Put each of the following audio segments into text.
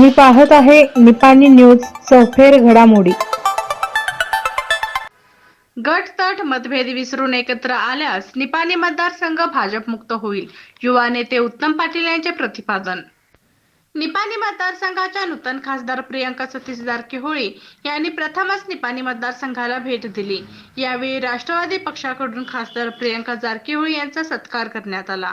तुम्ही पाहत आहे निपाणी न्यूज चौफेर घडामोडी. गट तट मतभेद विसरून एकत्र आल्यास निपाणी मतदारसंघ भाजपमुक्त होईल. युवा नेते उत्तम पाटील यांचे प्रतिपादन. निपाणी मतदारसंघाच्या नूतन खासदार प्रियंका सतीश जारकीहोळी यांनी प्रथमच निपाणी मतदारसंघाला भेट दिली. यावेळी राष्ट्रवादी पक्षाकडून खासदार प्रियंका जारकीहोळी यांचा सत्कार करण्यात आला.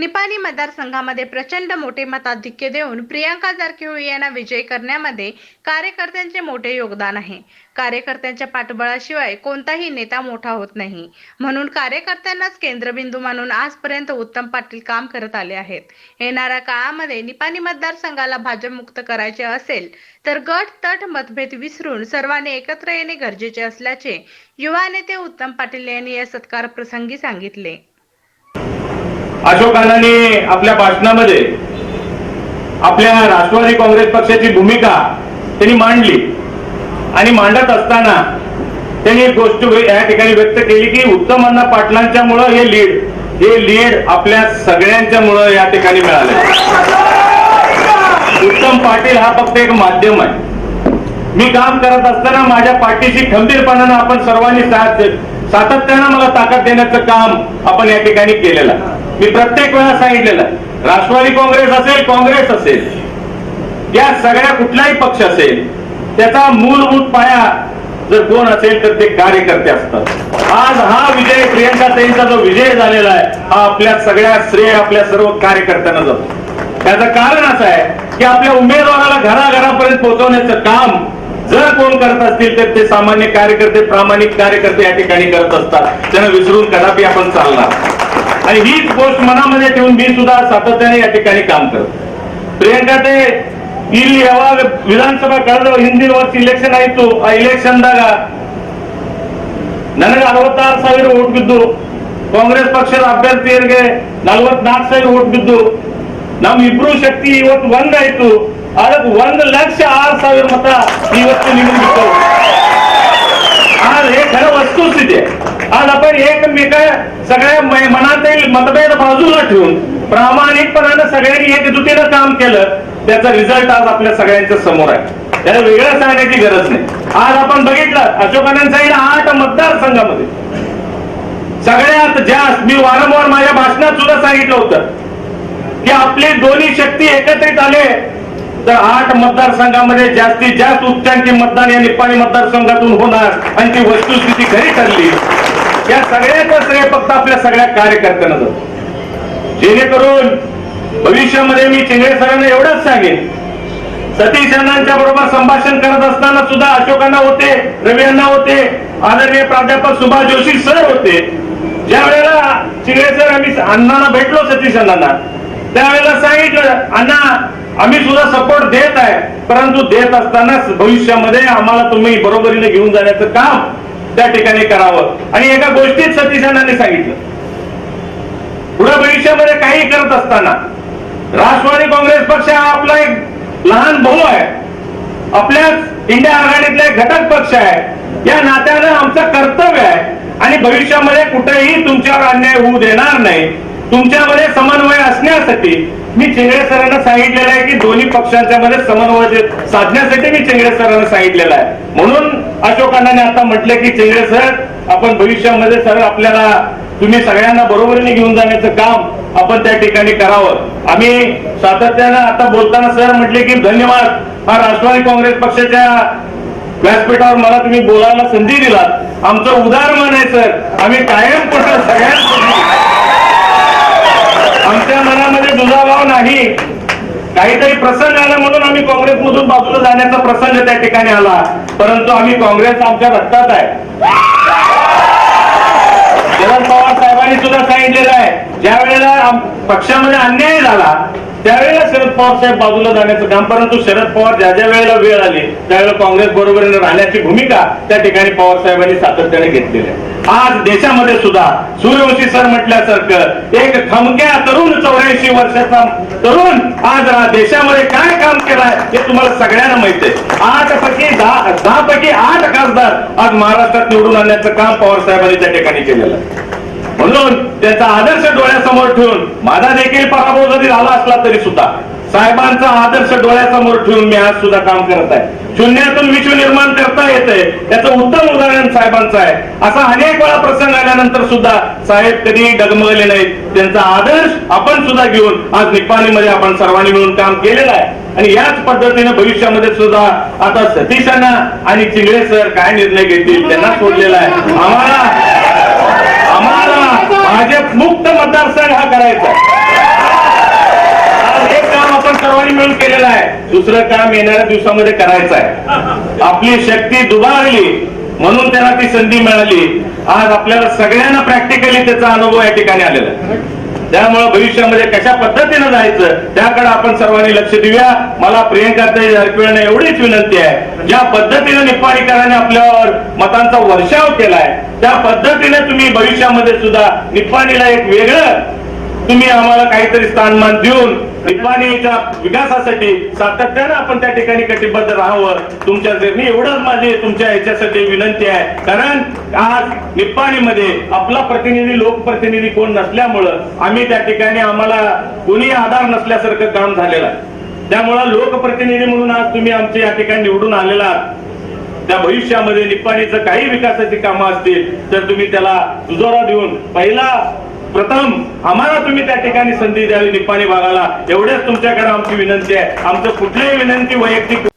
निपाणी मतदारसंघामध्ये प्रचंड मोठे मताधिक्य देऊन प्रियांका जारकीहोळी यांना विजयी करण्यामध्ये कार्यकर्त्यांचे मोठे योगदान आहे. कार्यकर्त्यांच्या पाठबळाशिवाय कोणताही नेता मोठा होत नाही. म्हणून कार्यकर्त्यांनाच केंद्रबिंदू मानून आजपर्यंत उत्तम पाटील काम करत आले आहेत. येणाऱ्या काळामध्ये निपाणी मतदारसंघाला भाजपमुक्त करायचे असेल तर गट तट मतभेद विसरून सर्वांनी एकत्र येणे गरजेचे असल्याचे युवा नेते उत्तम पाटील यांनी या सत्कार प्रसंगी सांगितले. अशोक अण्णांनी आपल्या भाषणामध्ये आपल्या राष्ट्रवादी काँग्रेस पक्षाची भूमिका त्यांनी मांडली. आणि मांडत असताना त्यांनी एक गोष्ट या ठिकाणी व्यक्त केली की उत्तम अण्णा पाटलांच्या मुळे हे लीड हे लीड आपल्या सगळ्यांच्या मुळे या ठिकाणी मिळाले. उत्तम पाटील हा फक्त एक माध्यम आहे. मी काम करत असताना माझ्या पाठीशी खंबीरपणानं आपण सर्वांनी साथ सातत्यानं मला ताकद देण्याचं काम आपण या ठिकाणी केलेलं आहे. मी प्रत्येक वेळा सांगितलेलं आहे. राष्ट्रवादी काँग्रेस असेल काँग्रेस असेल. या सगळ्या कुठलाही पक्ष असेल त्याचा मूलभूत पाया जर कोण असेल तर ते कार्यकर्ते असतात. आज हा विजय प्रियंका ताईंचा जो विजय झालेला आहे हा आपल्या सगळ्या श्रेय आपल्या सर्व कार्यकर्त्यांना जातो. त्याचं कारण असं आहे की आपल्या उमेदवाराला घराघरापर्यंत पोहोचवण्याचं काम जर कोण करत असतील तर ते सामान्य कार्यकर्ते प्रामाणिक कार्यकर्ते या ठिकाणी करत असतात. त्यांना विसरून कदापि आपण चालणार. आणि हीच गोष्ट मनामध्ये ठेवून मी सुद्धा सातत्याने या ठिकाणी काम करतो प्रियंका ते ಇಲ್ಲಿ ಯಾವಾಗ ವಿಧಾನಸಭಾ ಕಳೆದ ಹಿಂದಿನ ವರ್ಷ ಇಲೆಕ್ಷನ್ ಆಯ್ತು ಆ ಇಲೆಕ್ಷನ್ದಾಗ ನನಗೆ ಅರವತ್ತಾರು ಸಾವಿರ ಓಟ್ ಬಿದ್ದು ಕಾಂಗ್ರೆಸ್ ಪಕ್ಷದ ಅಭ್ಯರ್ಥಿಯರಿಗೆ ನಲವತ್ನಾಲ್ಕು ಸಾವಿರ ಓಟ್ ಬಿದ್ದು ನಮ್ ಇಬ್ರು ಶಕ್ತಿ ಇವತ್ತು ಒಂದಾಯ್ತು ಅದಕ್ಕೆ ಒಂದು ಲಕ್ಷ ಆರು ಸಾವಿರ ಮತ ಇವತ್ತು ನಿಮಗೆ ಬಿಟ್ಟು आज हे खरं वस्तुस्थिती आहे आज आपण एकमेक सगळ्या मनातील मतभेद बाजूला ठेवून प्रामाणिकपणानं सगळ्यांनी एकजुटीनं काम केलं त्याचा रिझल्ट आज आपल्या सगळ्यांच्या समोर आहे. त्याला वेगळं सांगण्याची गरज नाही. आज आपण बघितलं अशोकानंद सांगितलं आठ मतदारसंघामध्ये. सगळ्यात जास्त मी वारंवार माझ्या भाषणात सुद्धा सांगितलं होतं की आपले दोन्ही शक्ती एकत्रित आले तर आठ मतदारसंघामध्ये जास्तीत जास्त उच्चांकी मतदान या निपाणी मतदारसंघातून होणार आणि ती वस्तुस्थिती खरी ठरली. या सगळ्याचं श्रेय फक्त आपल्या सगळ्या कार्यकर्त्यांना जातो जेणेकरून भविष्यामध्ये मी चिंगळे सरांना एवढंच सांगेन. सतीश अण्णांच्या बरोबर संभाषण करत असताना सुद्धा अशोकांना होते रवी अण्णा होते आदरणीय प्राध्यापक सुभाष जोशी सर होते. ज्या वेळेला चिंगळे सर आम्ही अण्णांना भेटलो सतीश अण्णांना त्यावेळेला सांगितलं अण्णा आम्ही सुद्धा सपोर्ट देत आहे परंतु देत असताना भविष्यामध्ये आम्हाला तुम्ही बरोबरीने घेऊन जाण्याचं काम त्या ठिकाणी करावं. आणि एका गोष्टीत सतीश अण्णांनी सांगितलं. पुढे भविष्यामध्ये काही करत असताना राष्ट्रवादी काँग्रेस पक्ष हा आपला एक लहान भाऊ आहे. आपल्याच इंडिया आघाडीतला एक घटक पक्ष आहे. या नात्यानं आमचं कर्तव्य आहे. आणि भविष्यामध्ये कुठेही तुमच्यावर अन्याय होऊ देणार नाही. तुमच्यामध्ये समन्वय असण्यासाठी मी चिंगळे सरांना सांगितलेलं आहे की दोन्ही पक्षांच्या मध्ये समन्वय साधण्यासाठी मी चिंगळे सरांना सांगितलेलं आहे. म्हणून अशोकांना आता म्हटलं की चिंगळे सर आपण भविष्यामध्ये सर आपल्याला तुम्ही सगळ्यांना बरोबरीने घेऊन जाण्याचं काम आपण त्या ठिकाणी करावं. आम्ही सातत्यानं आता बोलताना सर म्हटले की धन्यवाद. हा राष्ट्रवादी काँग्रेस पक्षाच्या व्यासपीठावर मला तुम्ही बोलायला संधी दिलात. आमचं उदार मान आहे सर. आम्ही कायम कुठं सगळ्यांना आमच्या मनामध्ये दुजाभाव नाही. काहीतरी प्रसंग आला म्हणून आम्ही काँग्रेसमधून बाजूला जाण्याचा प्रसंग त्या ठिकाणी आला. परंतु आम्ही काँग्रेस आमच्या रक्तात आहे. शरद पवार साहेबांनी सुद्धा सांगितलेलं आहे. ज्या वेळेला पक्षामध्ये अन्याय झाला त्यावेळेला शरद पवार साहेब बाजूला जाण्याचं काम परंतु शरद पवार ज्या ज्या वेळेला वेळ आली त्यावेळेला काँग्रेस बरोबर राहण्याची भूमिका त्या ठिकाणी पवार साहेबांनी सातत्याने घेतलेली आहे. आज देशामध्ये सुद्धा सूर्यवंशी सर म्हटल्यासारखं एक खमक्या तरुण चौऱ्याऐंशी वर्षाचा तरुण आज देशामध्ये काय काम केलंय हे तुम्हाला सगळ्यांना माहिती आहे. आठ पैकी दहा दहा पैकी आठ खासदार आज महाराष्ट्रात निवडून आणण्याचं काम पवार साहेबांनी त्या ठिकाणी केलेलं आहे. म्हणून त्याचा आदर्श डोळ्यासमोर ठेवून माझा देखील पराभव जरी झाला असला तरी सुद्धा साहेबांचा आदर्श डोळ्यासमोर ठेवून मी आज सुद्धा काम करत आहे. शून्यातून विश्व निर्माण करता येते त्याचं उत्तम उदाहरण साहेबांचं आहे. असा अनेक वेळा प्रसंग आल्यानंतर सुद्धा साहेब कधी डगमगले नाहीत. त्यांचा आदर्श आपण सुद्धा घेऊन आज निपाणीमध्ये आपण सर्वांनी मिळून काम केलेलं आहे. आणि याच पद्धतीने भविष्यामध्ये सुद्धा आता सतीशांना आणि चिंगळे सर काय निर्णय घेतील त्यांना सोडलेला आहे. आम्हाला आम्हाला भाजप मुक्त मतदारसंघ हा करायचा आज एक काम आपण सर्वांनी मिळून केलेलं आहे. दुसरं काम येणाऱ्या दिवसामध्ये करायचं आहे. आपली शक्ती दुभारली म्हणून त्याला ती संधी मिळाली. आज आपल्याला सगळ्यांना प्रॅक्टिकली त्याचा अनुभव या ठिकाणी आलेला आहे. त्यामुळे भविष्यामध्ये कशा पद्धतीनं जायचं त्याकडे आपण सर्वांनी लक्ष देऊया. मला प्रियंका जारकिहोळीने एवढीच विनंती आहे ज्या पद्धतीने निप्पाणीकरांनी आपल्यावर मतांचा वर्षाव केलाय त्या पद्धतीने तुम्ही भविष्यामध्ये सुद्धा निप्पाणीला एक वेगळं तुम्ही आम्हाला काहीतरी स्थानमान देऊन रिफायनरीच्या विकासासाठी सातत्यानं आपण त्या ठिकाणी कटिबद्ध राहावं. तुमच्या जर्नी एवढंच माझी तुमच्या याच्यासाठी विनंती आहे. कारण आज निप्पाणीमध्ये आपला प्रतिनिधी लोकप्रतिनिधी कोण नसल्यामुळं आम्ही त्या ठिकाणी आम्हाला कोणी आधार नसल्यासारखं काम झालेलं आहे. त्यामुळं लोकप्रतिनिधी म्हणून आज तुम्ही आमच्या या ठिकाणी निवडून आलेला त्या भविष्यामध्ये निप्पाणीचं काही विकासाची कामं असतील तर तुम्ही त्याला दुजोरा देऊन पहिला प्रथम आम्हाला तुम्ही त्या ठिकाणी संधी द्यावी. निपाणी भागाला एवढ्याच तुमच्याकडे आमची विनंती आहे. आमचं कुठलीही विनंती वैयक्तिक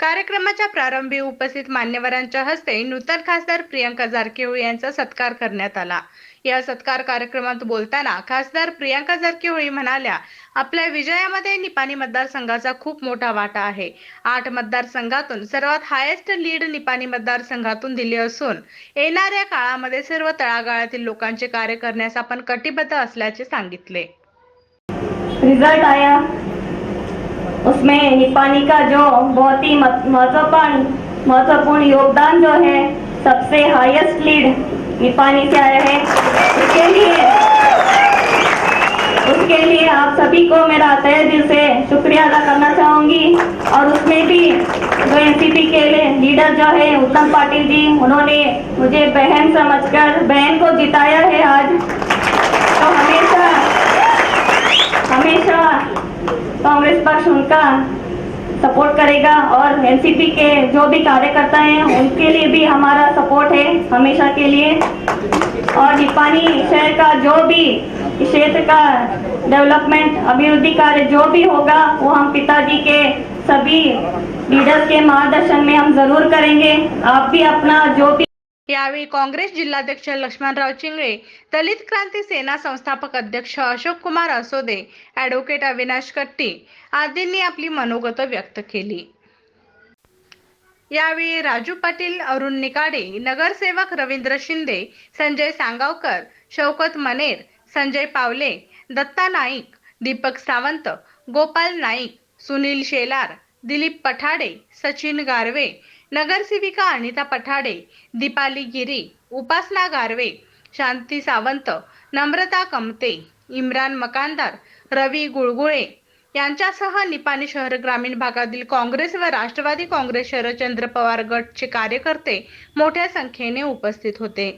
कार्यक्रमाच्या प्रारंभी उपस्थित मान्यवरांच्या हस्ते नूतन खासदार प्रियंका जारकिहोळी यांचा सत्कार करण्यात आला. या सत्कार कार्यक्रमात बोलताना खासदार प्रियांका जारकिहोळी म्हणाल्या आपल्या विजयामध्ये निपाणी मतदारसंघाचा खूप मोठा वाटा आहे. आठ मतदारसंघातून सर्वात हायेस्ट लीड निपाणी मतदारसंघातून दिली असून येणाऱ्या काळामध्ये सर्व तळागाळातील लोकांचे कार्य करण्यास आपण कटिबद्ध असल्याचे सांगितले. रिजल्ट आया. उसमें निपानी का जो बहुत ही महत्त्वपूर्ण महत्त्वपूर्ण योगदान जो है सबसे हाईएस्ट लीड निपानी से आया है। उसके लिए उसके लिए आप सभी को मेरा तय दिल से शुक्रिया अदा करना चाहूँगी। और उसमें भी जो एनसीपी के लीडर जो है, उत्तम पाटिल जी, उन्होंने मुझे बहन समझकर, बहन को जिताया है आज। तो हमेशा हमेशा कांग्रेस पक्ष उनका सपोर्ट करेगा और एनसीपी के जो भी कार्यकर्ता हैं, उनके लिए भी हमारा सपोर्ट है हमेशा के लिए। और निपानी शहर का जो भी क्षेत्र का डेवलपमेंट, अभिवृद्धि कार्य जो भी होगा, वो हम पिताजी के सभी लीडर्स के मार्गदर्शन में हम ज़रूर करेंगे। आप भी अपना जो भी यावेळी काँग्रेस जिल्हाध्यक्ष लक्ष्मणराव चिंगळे दलित क्रांती सेना संस्थापक अध्यक्ष अशोक कुमार असोदे ॲडव्होकेट अविनाश कट्टी आदींनी आपली मनोगत व्यक्त केली. यावेळी राजू पाटील अरुण निकाडे नगरसेवक रवींद्र शिंदे संजय सांगावकर शौकत मनेर संजय पावले दत्ता नाईक दीपक सावंत गोपाल नाईक सुनील शेलार दिलीप पठाडे सचिन गारवे नगरसेविका अनिता पठाडे दीपाली गिरी उपासना गारवे शांती सावंत नम्रता कमते इम्रान मकानदार रवी गुळगुळे यांच्यासह निपाणी शहर ग्रामीण भागातील काँग्रेस व राष्ट्रवादी काँग्रेस शरदचंद्र पवार गटचे कार्यकर्ते मोठ्या संख्येने उपस्थित होते.